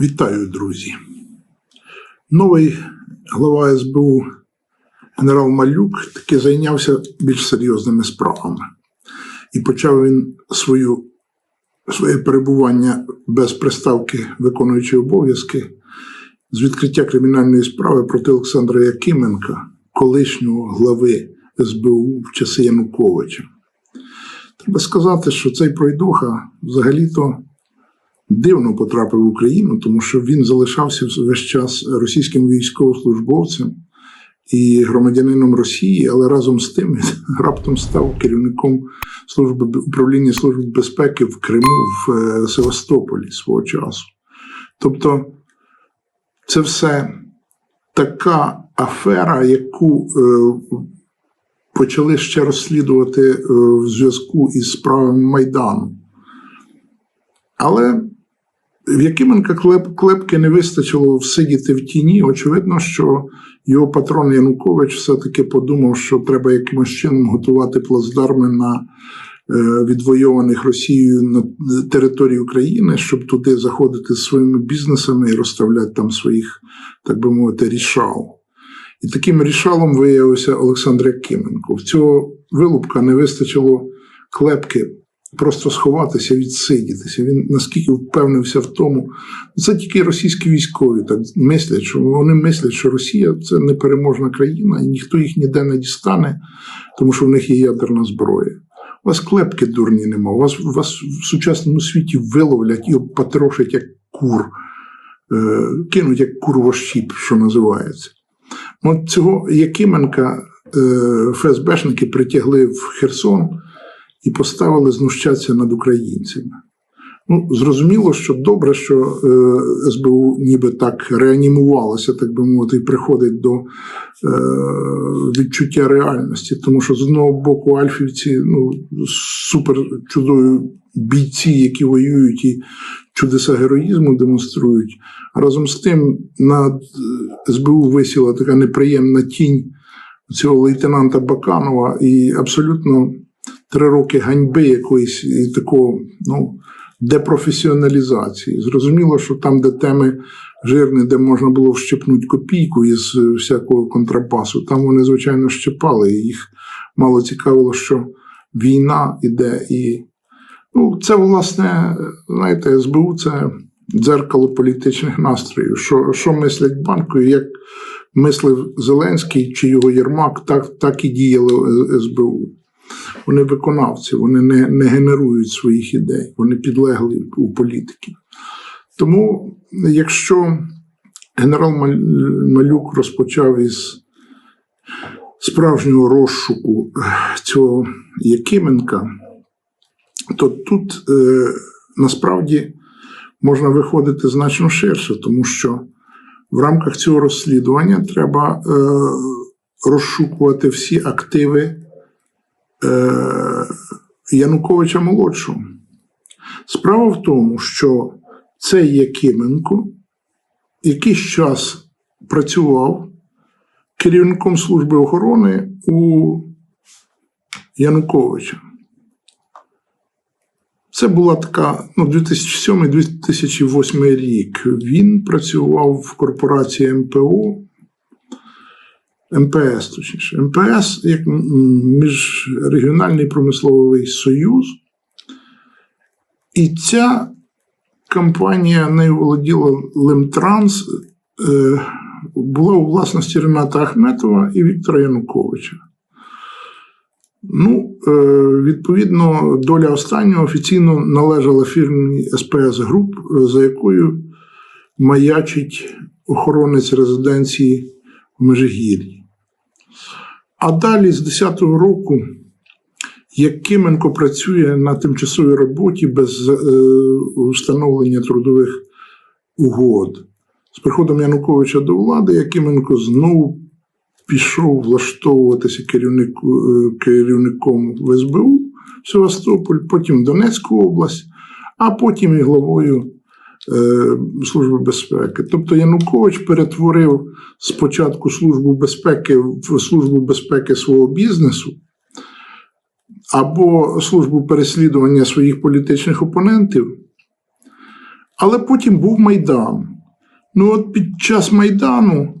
Вітаю, друзі. Новий глава СБУ генерал Малюк таки зайнявся більш серйозними справами. І почав він свою, своє перебування без приставки виконуючи обов'язки з відкриття кримінальної справи проти Олександра Якименка, колишнього глави СБУ в часи Януковича. Треба сказати, що цей пройдоха взагалі-то дивно потрапив в Україну, тому що він залишався весь час російським військовослужбовцем і громадянином Росії, але разом з тим він раптом став керівником служби управління служби безпеки в Криму в е, Севастополі свого часу. Тобто, це все така афера, яку е, почали ще розслідувати е, в зв'язку із справами Майдану. Але Якименка клеп, клепки не вистачило всидіти в тіні. Очевидно, що його патрон Янукович все-таки подумав, що треба якимось чином готувати плацдарми на е, відвойованих Росією на території України, щоб туди заходити з своїми бізнесами і розставляти там своїх, так би мовити, рішал. І таким рішалом виявився Олександр Якименко. В цього вилупка не вистачило клепки просто сховатися, відсидітися. Він наскільки впевнився в тому, це тільки російські військові так мислять, що вони мислять, що Росія це непереможна країна, і ніхто їх ніде не дістане, тому що в них є ядерна зброя. У вас клепки дурні нема, у вас, у вас в сучасному світі виловлять і потрошать як кур, е, кинуть як кур вощіп, що називається. От цього Якименка е, ФСБшники притягли в Херсон і поставили знущатися над українцями. Ну, зрозуміло, що добре, що е, СБУ ніби так реанімувалося, так би мовити, і приходить до е, відчуття реальності. Тому що з одного боку альфівці ну, супер чудові бійці, які воюють і чудеса героїзму демонструють. А разом з тим над СБУ висіла така неприємна тінь цього лейтенанта Баканова і абсолютно три роки ганьби якоїсь і такого ну, депрофесіоналізації. Зрозуміло, що там, де теми жирні, де можна було вщепнути копійку із всякого контрабасу, там вони, звичайно, щепали. І їх мало цікавило, що війна іде. І ну, це, власне, знаєте, СБУ це дзеркало політичних настроїв. Що, що мислять банкою, як мислив Зеленський чи його Єрмак, так, так і діяло СБУ. Вони виконавці, вони не, не генерують своїх ідей, вони підлегли у політики. Тому, якщо генерал Малюк розпочав із справжнього розшуку цього Якименка, то тут е, насправді можна виходити значно ширше, тому що в рамках цього розслідування треба е, розшукувати всі активи. Януковича молодшого. Справа в тому, що цей Якименко якийсь час працював керівником служби охорони у Януковича. Це була така ну, 2007-2008 рік. Він працював в корпорації МПО. МПС, точніше, МПС як міжрегіональний промисловий союз. І ця компанія нею володіла Лемтранс, е, була у власності Рената Ахметова і Віктора Януковича. Ну, е, відповідно, доля останнього офіційно належала фірмі СПС Груп, за якою маячить охоронець резиденції в Межигір'ї. А далі з 10-го року Якименко працює на тимчасовій роботі без е, встановлення трудових угод. З приходом Януковича до влади Якименко знову пішов влаштовуватися керівник, е, керівником в СБУ в Севастополь, потім в Донецьку область, а потім і главою Служби безпеки. Тобто Янукович перетворив спочатку Службу безпеки в службу безпеки свого бізнесу або службу переслідування своїх політичних опонентів, Але потім був Майдан. Ну, от під час Майдану,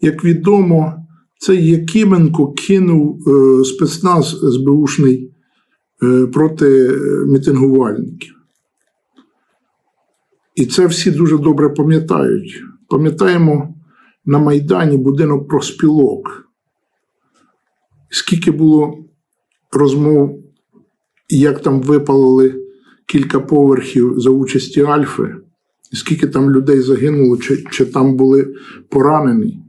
як відомо, цей Якименко кинув е, спецназ СБУшний е, проти е, мітингувальників. І це всі дуже добре пам'ятають. Пам'ятаємо на Майдані будинок профспілок. Скільки було розмов, як там випалили кілька поверхів за участі Альфи, скільки там людей загинуло, чи, чи там були поранені.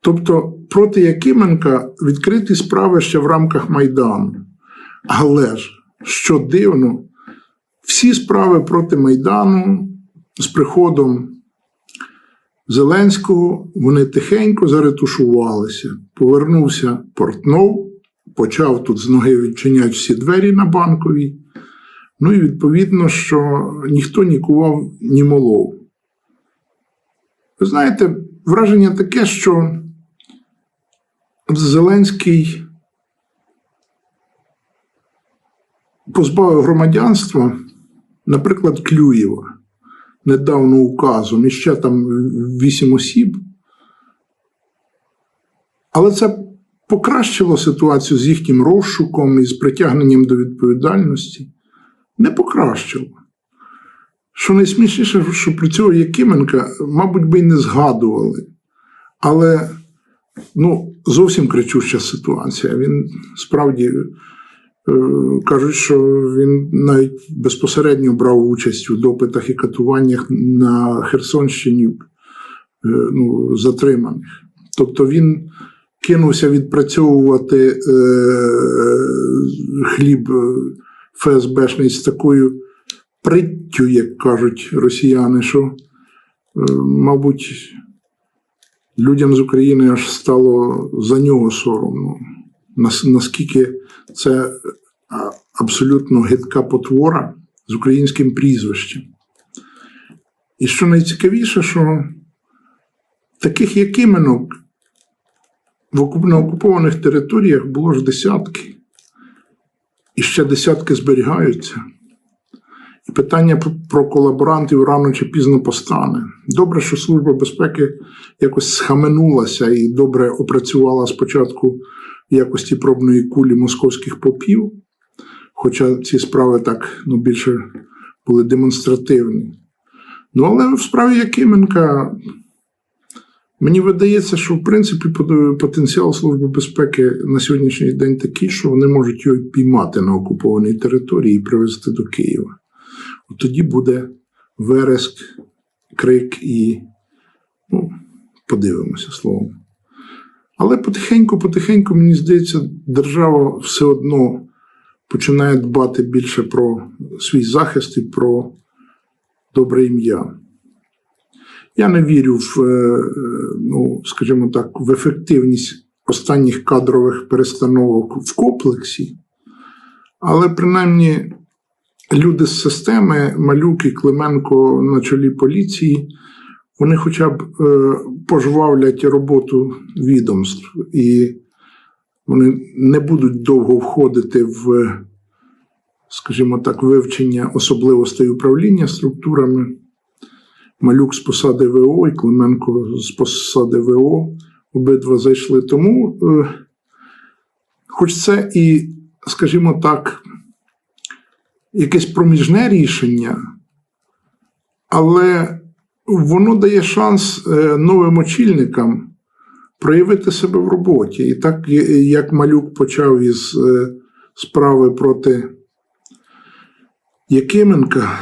Тобто проти Якименка відкриті справи ще в рамках Майдану. Але ж, що дивно, всі справи проти Майдану з приходом Зеленського вони тихенько заретушувалися. Повернувся Портнов, почав тут з ноги відчиняти всі двері на банковій. Ну і відповідно, що ніхто ні кував, ні молов. Ви знаєте, враження таке, що Зеленський позбавив громадянства, наприклад, Клюєва недавно указом, і ще там вісім осіб. Але це покращило ситуацію з їхнім розшуком і з притягненням до відповідальності. Не покращило. Що найсмішніше, що про цього Якименка, мабуть, би й не згадували. Але ну, зовсім кричуща ситуація. Він справді кажуть, що він навіть безпосередньо брав участь у допитах і катуваннях на Херсонщині е, ну, затриманих. Тобто він кинувся відпрацьовувати е, хліб е, ФСБшний з такою приттю, як кажуть росіяни, що, е, мабуть, людям з України аж стало за нього соромно. Нас- Наскільки це абсолютно гидка потвора з українським прізвищем. І що найцікавіше, що таких якименок в окуп- на окупованих територіях було ж десятки, і ще десятки зберігаються. І питання про- колаборантів рано чи пізно постане. Добре, що Служба безпеки якось схаменулася і добре опрацювала спочатку якості пробної кулі московських попів, хоча ці справи так ну, більше були демонстративні. Ну, але в справі Якименка мені видається, що в принципі потенціал Служби безпеки на сьогоднішній день такий, що вони можуть його піймати на окупованій території і привезти до Києва. От тоді буде вереск, крик і ну, подивимося словом. Але потихеньку, потихеньку, мені здається, держава все одно починає дбати більше про свій захист і про добре ім'я. Я не вірю в, е, ну, скажімо так, в ефективність останніх кадрових перестановок в комплексі, але принаймні люди з системи, Малюк і Клименко на чолі поліції, вони хоча б е, пожвавлять роботу відомств, і вони не будуть довго входити в, скажімо так, вивчення особливостей управління структурами. Малюк з посади ВО і Клименко з посади ВО обидва зайшли. Тому, е, хоч це і, скажімо так, якесь проміжне рішення, але воно дає шанс е, новим очільникам проявити себе в роботі. І так, е, як Малюк почав із е, справи проти Якименка,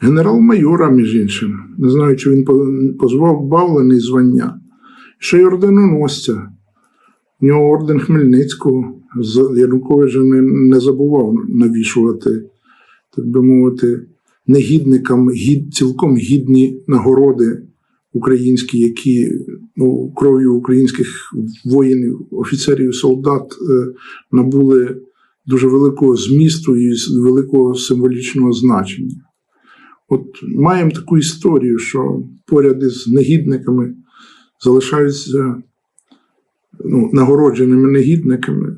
генерал-майора, між іншим, не знаю, чи він по- позбавлений звання, ще й орденоносця. У нього орден Хмельницького. Янукович не, не забував навішувати, так би мовити, негідникам гід, цілком гідні нагороди українські, які ну, кров'ю українських воїнів, офіцерів, солдат е, набули дуже великого змісту і великого символічного значення. От маємо таку історію, що поряд із негідниками залишаються ну, нагородженими негідниками,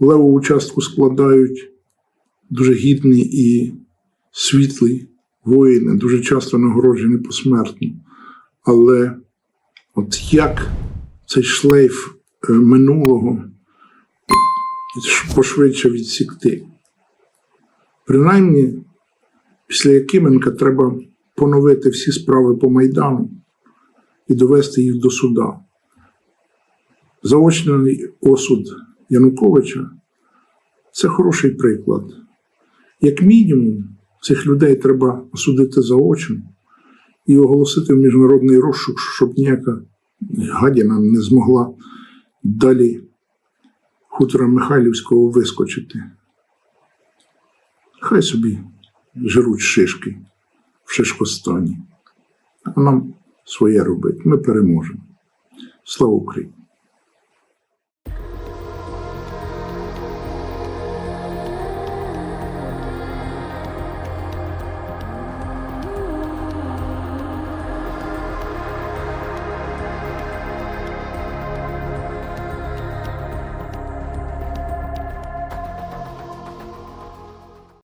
леву участку складають дуже гідні і світлі воїни, дуже часто нагороджені посмертно. Але от як цей шлейф е, минулого пошвидше відсікти? Принаймні, після Якименка треба поновити всі справи по Майдану і довести їх до суда. Заочний осуд Януковича це хороший приклад. Як мінімум, цих людей треба осудити заочно і оголосити в міжнародний розшук, щоб ніяка гадіна не змогла далі хутора Михайлівського вискочити. Хай собі жируть шишки в шишкостані. А нам своє робить. Ми переможемо. Слава Україні!